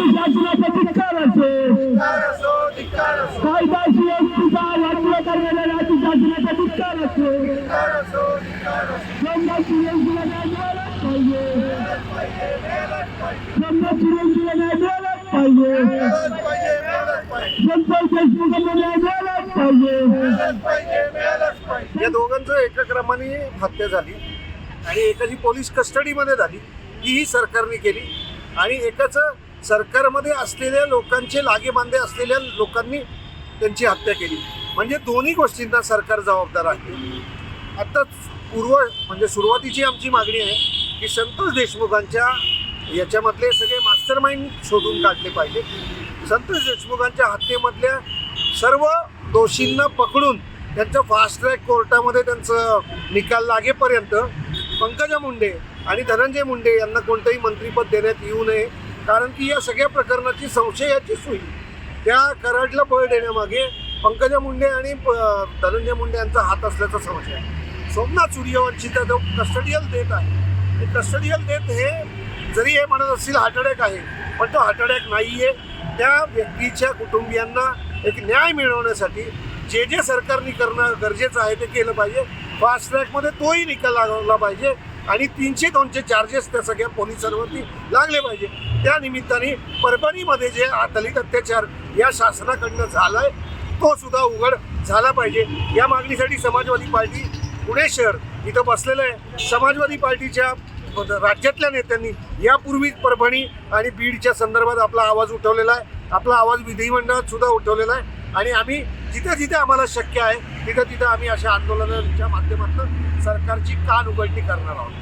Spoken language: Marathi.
योगी शासनाचा धिक्कार असो कायदा सुव्यवस्थेचा वाटलं करणाऱ्या राज्य शासनाचा धिक्कार असो ब्रह्म सुरेशला मिळालाच पाहिजे. ब्रह्म सुरेशला मिळालाच पाहिजे संतोष देशमुखांना न्याय मिळालाच पाहिजे या दोघांचं एका क्रमाने हत्या झाली आणि एकाची पोलीस कस्टडीमध्ये झाली. तीही सरकारने केली आणि एकाचं सरकारमध्ये असलेल्या लोकांचे लागेबांधे असलेल्या लोकांनी त्यांची हत्या केली. म्हणजे दोन्ही गोष्टींना सरकार जबाबदार आहे. आता पूर्व म्हणजे सुरुवातीची आमची मागणी आहे की संतोष देशमुखांच्या याच्यामधले सगळे मास्टर माइंड शोधून काढले पाहिजे. संतोष देशमुखांच्या हत्येमधल्या सर्व दोषींना पकडून त्यांचं फास्ट ट्रॅक कोर्टामध्ये त्यांचं निकाल लागेपर्यंत पंकजा मुंडे आणि धनंजय मुंडे यांना कोणतंही मंत्रीपद देण्यात येऊ नये कारण की या सगळ्या प्रकरणाची संशयाची सुई त्या कराडला बळ देण्यामागे पंकजा मुंडे आणि प- धनंजय मुंडे यांचा हात असल्याचा संशय आहे. सोमनाथ सूर्यवंशीचा जो कस्टडियल देत आहे. ते कस्टडियल देत हे जरी हे म्हणत असतील हार्ट अटॅक आहे पण तो हार्ट अटॅक नाही आहे त्या व्यक्तीच्या कुटुंबियांना एक न्याय मिळवण्यासाठी जे जे सरकारने करणं गरजेचं आहे ते केलं पाहिजे. फास्ट ट्रॅकमध्ये तोही निकाल लागवला पाहिजे. आणि तीनशे दोनशे चार्जेस त्या सगळ्या पोलिसांवरती लागले पाहिजे. त्या निमित्ताने परभणीमध्ये जे दलित अत्याचार या शासनाकडनं झालाय तो सुद्धा उघड झाला पाहिजे. या मागणीसाठी समाजवादी पार्टी पुणे शहर इथं बसलेलं आहे. समाजवादी पार्टीच्या राज्यातल्या नेत्यांनी यापूर्वीच परभणी आणि बीडच्या संदर्भात आपला आवाज उठवलेला आहे. आपला आवाज विधिमंडळात सुद्धा उठवलेला आहे. आणि आम्ही जिथे जिथे आम्हाला शक्य आहे तिथं तिथं आम्ही अशा आंदोलनाच्या माध्यमातून सरकारची कान उघडणी करणार आहोत.